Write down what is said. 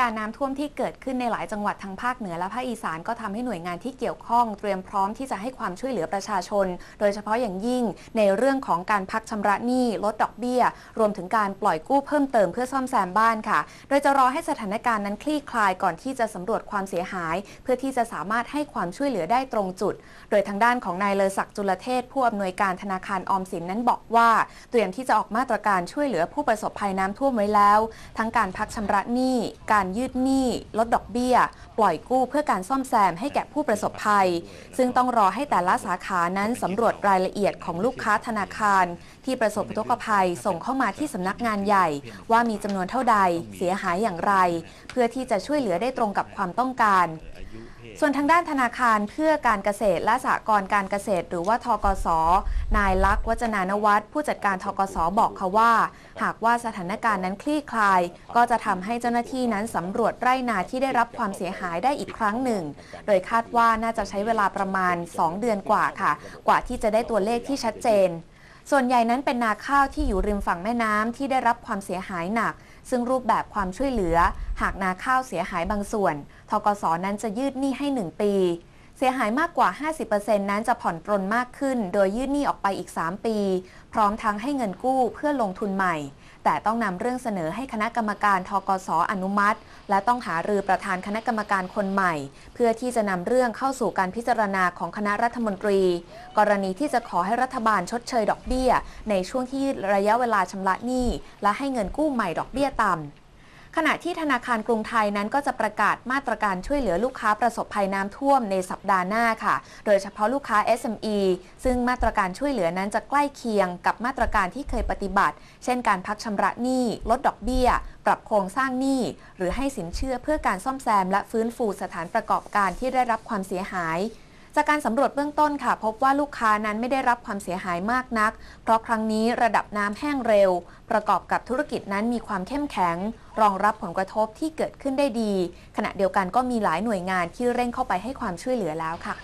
การน้ำท่วมที่เกิดขึ้นในหลายจังหวัดทางภาคเหนือและภาคอีสานก็ทำให้หน่วยงานที่เกี่ยวข้องเตรียมพร้อมที่จะให้ความช่วยเหลือประชาชน โดยเฉพาะอย่างยิ่งในเรื่องของการพักชำระหนี้ลดดอกเบี้ย รวมถึงการปล่อยกู้เพิ่มเติมเพื่อซ่อมแซมบ้านค่ะ โดยจะรอให้สถานการณ์นั้นคลี่คลายก่อนที่จะสำรวจความเสียหาย เพื่อที่จะสามารถให้ความช่วยเหลือได้ตรงจุด โดยทางด้านของนายเลอศักดิ์จุลเทศ ผู้อำนวยการธนาคารออมสินนั้นบอกว่า เตรียมที่จะออกมาตรการช่วยเหลือผู้ประสบภัยน้ำท่วมไว้แล้ว ทั้งการพักชำระหนี้การยืดหนี้ ลดดอกเบี้ย ปล่อยกู้เพื่อการซ่อมแซมให้แก่ผู้ประสบภัย ซึ่งต้องรอให้แต่ละสาขานั้นสำรวจรายละเอียดของลูกค้าธนาคาร ที่ประสบอุทกภัยส่งเข้ามาที่สำนักงานใหญ่ ว่ามีจำนวนเท่าใด เสียหายอย่างไร เพื่อที่จะช่วยเหลือได้ตรงกับความต้องการ ส่วนทางด้านธนาคารเพื่อการเกษตรและสหกรณ์การเกษตร หรือว่าทกสนายลักษณ์วัจนานวัฒน์ผู้จัดการทกสบอกเขาว่า หากว่าสถานการณ์นั้นคลี่คลาย ก็จะทำให้เจ้าหน้าที่นั้นสำรวจไร่นาที่ได้รับความเสียหายได้อีกครั้งหนึ่ง โดยคาดว่าน่าจะใช้เวลาประมาณ 2 เดือนกว่าค่ะ กว่าที่จะได้ตัวเลขที่ชัดเจน ส่วนใหญ่นั้นเป็นนาข้าวที่อยู่ริมฝั่งแม่น้ำที่ได้รับความเสียหายหนัก ซึ่งรูปแบบความช่วยเหลือ หากนาข้าวเสียหายบางส่วน ทกสนั้นจะยืดหนี้ให้ 1 ปี เสียหายมากกว่า 50%นั้นจะผ่อนปรนมากขึ้น โดยยืดหนี้ออกไปอีก 3 ปี พร้อมทั้งให้เงินกู้เพื่อลงทุนใหม่ แต่ต้องนำเรื่องเสนอให้คณะกรรมการทกสอนุมัติ และต้องหารือประธานคณะกรรมการคนใหม่ เพื่อที่จะนำเรื่องเข้าสู่การพิจารณาของคณะรัฐมนตรี กรณีที่จะขอให้รัฐบาลชดเชยดอกเบี้ย ในช่วงที่ระยะเวลาชำระหนี้และให้เงินกู้ใหม่ดอกเบี้ยต่ำ ขณะที่ธนาคารกรุงไทยนั้นก็จะประกาศมาตรการช่วยเหลือลูกค้าประสบภัยน้ำท่วมในสัปดาห์หน้าค่ะ โดยเฉพาะลูกค้า SME ซึ่งมาตรการช่วยเหลือนั้นจะใกล้เคียงกับมาตรการที่เคยปฏิบัติ เช่นการพักชำระหนี้ ลดดอกเบี้ย ปรับโครงสร้างหนี้ หรือให้สินเชื่อเพื่อการซ่อมแซม และฟื้นฟูสถานประกอบการที่ได้รับความเสียหาย จากการสำรวจเบื้องต้นค่ะ พบว่าลูกค้านั้นไม่ได้รับความเสียหายมากนัก เพราะครั้งนี้ระดับน้ำแห้งเร็ว ประกอบกับธุรกิจนั้นมีความเข้มแข็ง รองรับผลกระทบที่เกิดขึ้นได้ดี ขณะเดียวกันก็มีหลายหน่วยงานที่เร่งเข้าไปให้ความช่วยเหลือแล้วค่ะ